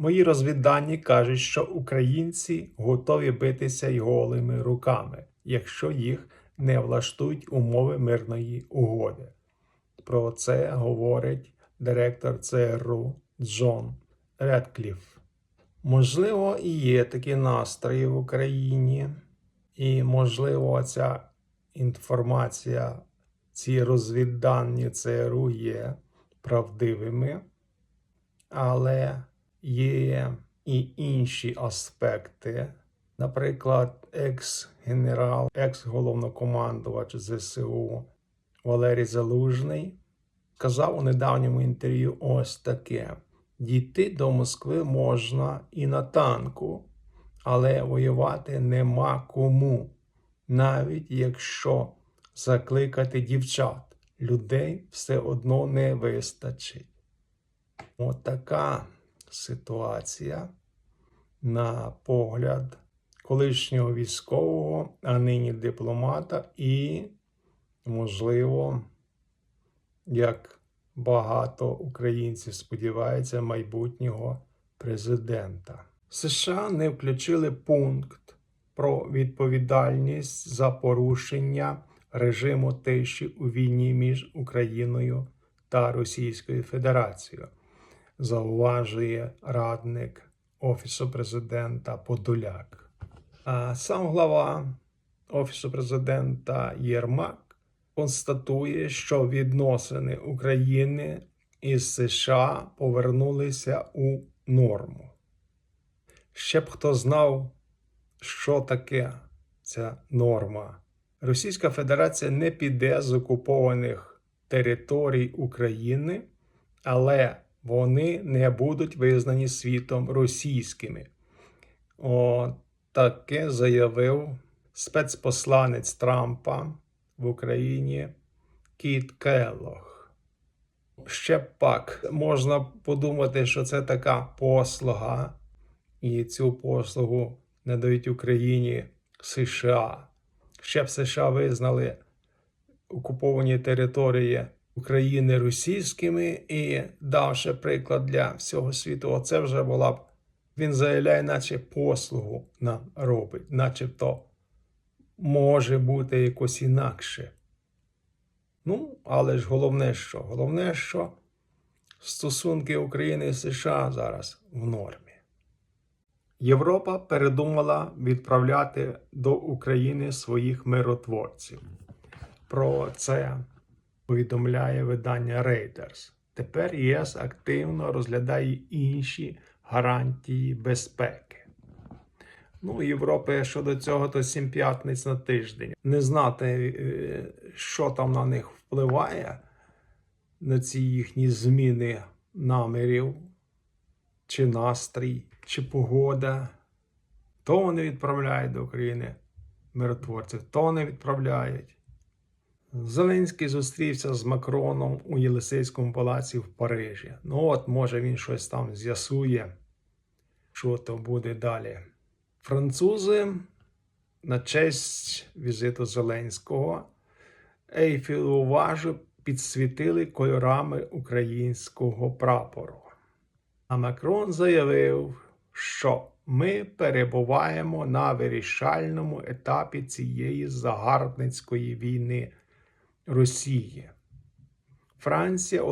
Мої розвіддані кажуть, що українці готові битися й голими руками, якщо їх не влаштують умови мирної угоди. Про це говорить директор ЦРУ Джон Редкліф. Можливо, і є такі настрої в Україні, і можливо, ця інформація, ці розвіддані ЦРУ є правдивими, але є і інші аспекти. Наприклад, екс-генерал, екс-головнокомандувач ЗСУ Валерій Залужний сказав у недавньому інтерв'ю ось таке: дійти до Москви можна і на танку, але воювати нема кому, навіть якщо закликати дівчат, людей все одно не вистачить. От така ситуація на погляд колишнього військового, а нині дипломата, і, можливо, як багато українців сподіваються, майбутнього президента. США не включили пункт про відповідальність за порушення режиму тиші у війні між Україною та Російською Федерацією, зауважує радник Офісу президента Подоляк. А сам глава Офісу президента Єрмак констатує, що відносини України із США повернулися у норму. Ще б хто знав, що таке ця норма. Російська Федерація не піде з окупованих територій України, але вони не будуть визнані світом російськими. О, таке заявив спецпосланець Трампа в Україні Кіт Келлог. Ще пак можна подумати, що це така послуга, і цю послугу надають Україні США. Ще б США визнали окуповані території України російськими і давши приклад для всього світу, оце вже була б. Він заявляє, наче послугу нам робить, начебто може бути якось інакше. Ну, але ж головне що? Головне, що стосунки України і США зараз в нормі. Європа передумала відправляти до України своїх миротворців. Про це повідомляє видання Reuters. Тепер ЄС активно розглядає інші гарантії безпеки. Ну, Європи щодо цього то сім п'ятниць на тиждень. Не знати, е, що там на них впливає, на ці їхні зміни намірів, чи настрій, чи погода. То вони відправляють до України миротворців, то вони відправляють. Зеленський зустрівся з Макроном у Єлисейському палаці в Парижі. Ну от, може, він щось там з'ясує, що то буде далі. Французи на честь візиту Зеленського Ейфілу важу підсвітили кольорами українського прапору. А Макрон заявив, що ми перебуваємо на вирішальному етапі цієї загарбницької війни Росії. Франція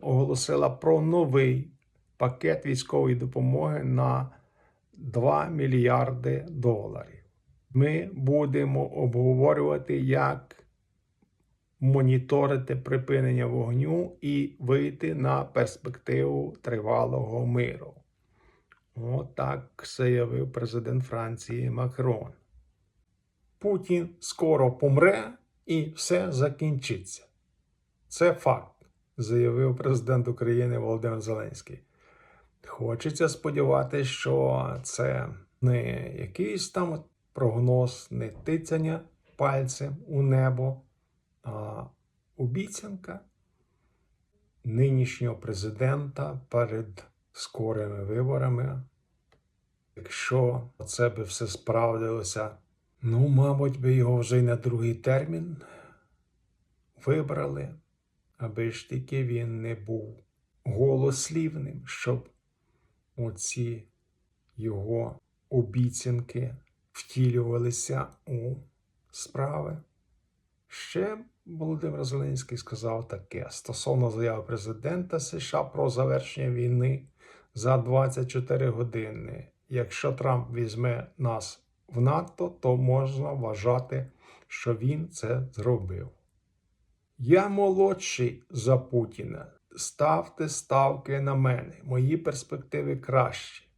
оголосила, про новий пакет військової допомоги на 2 мільярди доларів. Ми будемо обговорювати, як моніторити припинення вогню і вийти на перспективу тривалого миру. Отак заявив президент Франції Макрон. Путін скоро помре і все закінчиться. Це факт, заявив президент України Володимир Зеленський. Хочеться сподіватися, що це не якийсь там прогноз, не тицяння пальцем у небо, а обіцянка нинішнього президента перед скорими виборами. Якщо це би все справдилося, ну, мабуть, би його вже й на другий термін вибрали, аби ж тільки він не був голослівним, щоб оці його обіцянки втілювалися у справи. Ще Володимир Зеленський сказав таке стосовно заяви президента США про завершення війни за 24 години. Якщо Трамп візьме нас в НАТО, то можна вважати, що він це зробив. Я молодший за Путіна. Ставте ставки на мене. Мої перспективи кращі.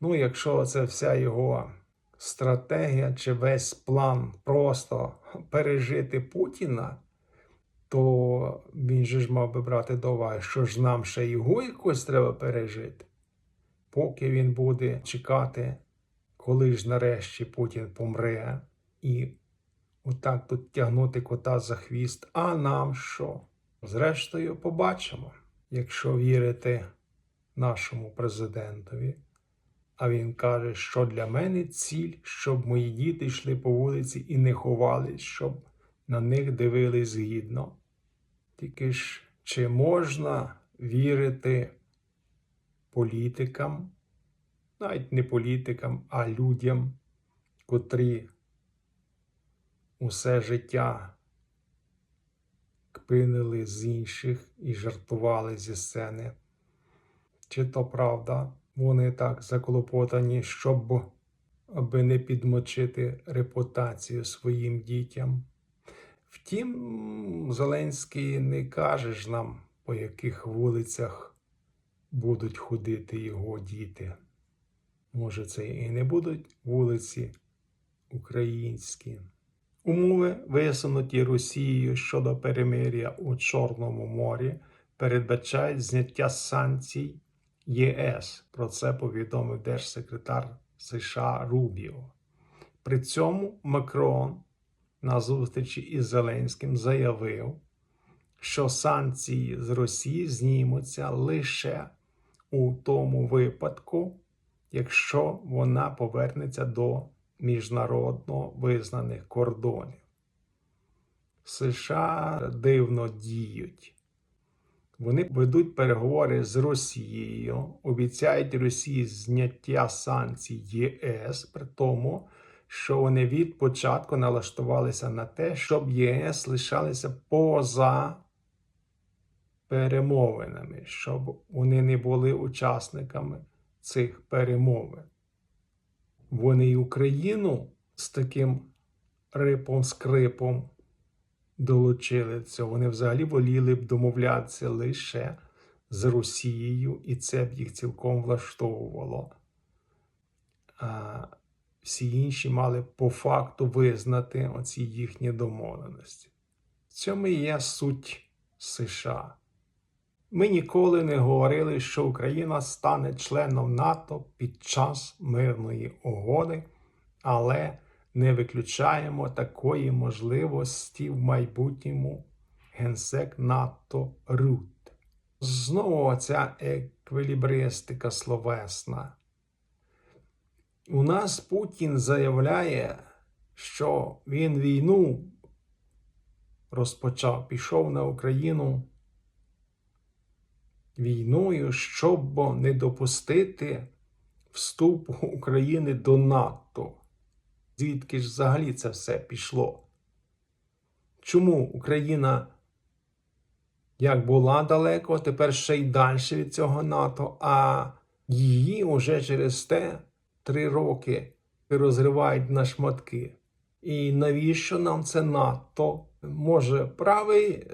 Ну, якщо це вся його стратегія чи весь план просто пережити Путіна, то він же ж мав би брати до уваги, що ж нам ще його якось треба пережити, поки він буде чекати, коли ж нарешті Путін помре, і отак тут тягнути кота за хвіст. А нам що? Зрештою, побачимо, якщо вірити нашому президентові. А він каже, що для мене ціль, щоб мої діти йшли по вулиці і не ховались, щоб на них дивились гідно. Тільки ж чи можна вірити політикам, навіть не політикам, а людям, котрі усе життя кпинили з інших і жартували зі сцени? Чи то правда? Вони так заклопотані, щоб аби не підмочити репутацію своїм дітям. Втім, Зеленський не каже ж нам, по яких вулицях будуть ходити його діти. Може, це і не будуть вулиці українські. Умови, висунуті Росією щодо перемир'я у Чорному морі, передбачають зняття санкцій ЄС. Про це повідомив держсекретар США Рубіо. При цьому Макрон на зустрічі із Зеленським заявив, що санкції з Росії знімуться лише у тому випадку, якщо вона повернеться до міжнародно визнаних кордонів. США дивно діють. Вони ведуть переговори з Росією, обіцяють Росії зняття санкцій ЄС, при тому, що вони від початку налаштувалися на те, щоб ЄС лишалися поза перемовинами, щоб вони не були учасниками цих перемовин. Вони й Україну з таким рипом-скрипом долучили цього. Вони взагалі воліли б домовлятися лише з Росією, і це б їх цілком влаштовувало. А всі інші мали по факту визнати оці їхні домовленості. В цьому і є суть США. Ми ніколи не говорили, що Україна стане членом НАТО під час мирної угоди, але не виключаємо такої можливості в майбутньому генсек НАТО Рут. Знову ця еквілібристика словесна. У нас Путін заявляє, що він війну розпочав, пішов на Україну війною, щоб не допустити вступу України до НАТО. Звідки ж взагалі це все пішло? Чому Україна як була далеко, тепер ще й далі від цього НАТО, а її уже через те три роки розривають на шматки? І навіщо нам це НАТО? Може, правий е,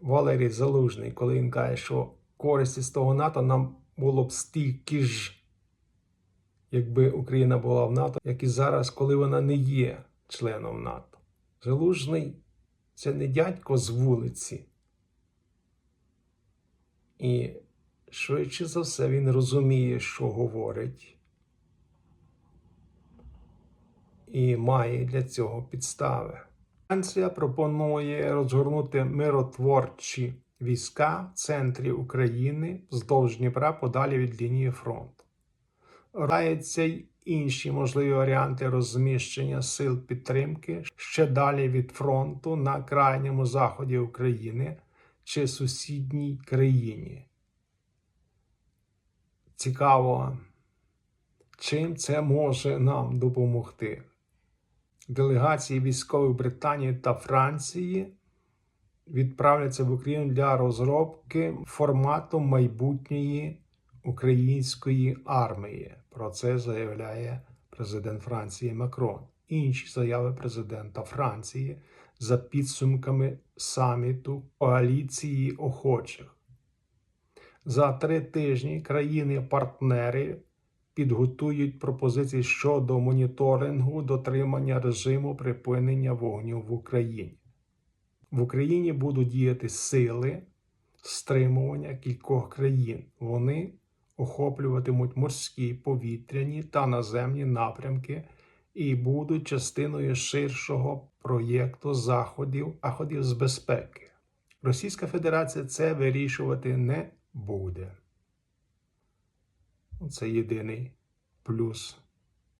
Валерій Залужний, коли він каже, що користі з того НАТО нам було б стільки ж якби Україна була в НАТО, як і зараз, коли вона не є членом НАТО. Залужний це не дядько з вулиці. І швидше за все він розуміє, що говорить, і має для цього підстави. Франція пропонує розгорнути миротворчі війська в центрі України вздовж Дніпра подалі від лінії фронту. Раються й інші можливі варіанти розміщення сил підтримки ще далі від фронту на крайньому заході України чи сусідній країні. Цікаво, Чим це може нам допомогти? Делегації військових Британії та Франції відправляться в Україну для розробки формату майбутньої української армії. Про це заявляє президент Франції Макрон. Інші заяви президента Франції за підсумками саміту коаліції охочих. За три тижні країни-партнери підготують пропозиції щодо моніторингу дотримання режиму припинення вогню в Україні. В Україні будуть діяти сили стримування кількох країн. Вони охоплюватимуть морські, повітряні та наземні напрямки і будуть частиною ширшого проєкту заходів заходів з безпеки. Російська Федерація це вирішувати не буде. Це єдиний плюс